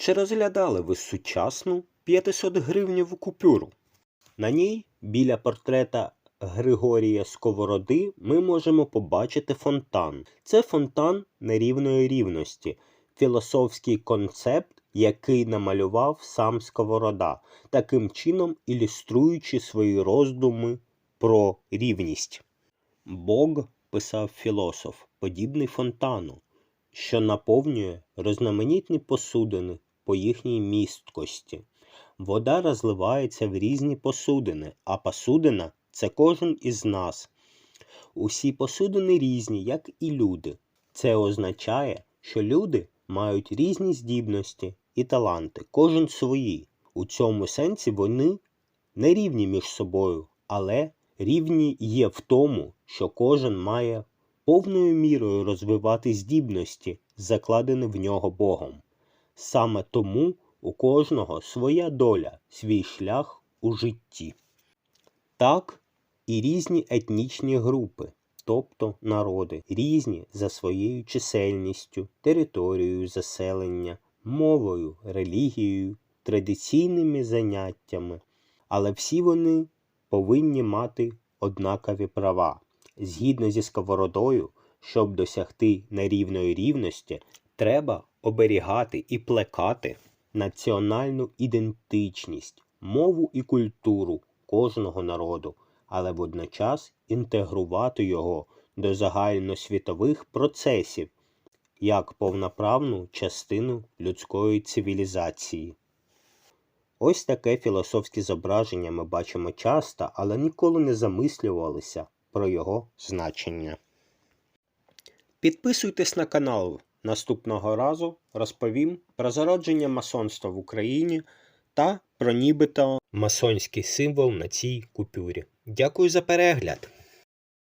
Чи розглядали ви сучасну 500 гривневу купюру? На ній, біля портрета Григорія Сковороди, ми можемо побачити фонтан. Це фонтан нерівної рівності, філософський концепт, який намалював сам Сковорода, таким чином ілюструючи свої роздуми про рівність. Бог, писав філософ, подібний фонтану, що наповнює різноманітні посудини по їхній місткості. Вода розливається в різні посудини, а посудина це кожен із нас. Усі посудини різні, як і люди. Це означає, що люди мають різні здібності і таланти, кожен свої. У цьому сенсі вони не рівні між собою, але рівні є в тому, що кожен має повною мірою розвивати здібності, закладені в нього Богом. Саме тому у кожного своя доля, свій шлях у житті. Так і різні етнічні групи, тобто народи, різні за своєю чисельністю, територією заселення, мовою, релігією, традиційними заняттями, але всі вони повинні мати однакові права. Згідно зі сковородою, щоб досягти нерівної рівності, треба оберігати і плекати національну ідентичність, мову і культуру кожного народу, але водночас інтегрувати його до загальносвітових процесів як повноправну частину людської цивілізації. Ось таке філософське зображення ми бачимо часто, але ніколи не замислювалися про його значення. Підписуйтесь на канал. Наступного разу розповім про зародження масонства в Україні та про нібито масонський символ на цій купюрі. Дякую за перегляд!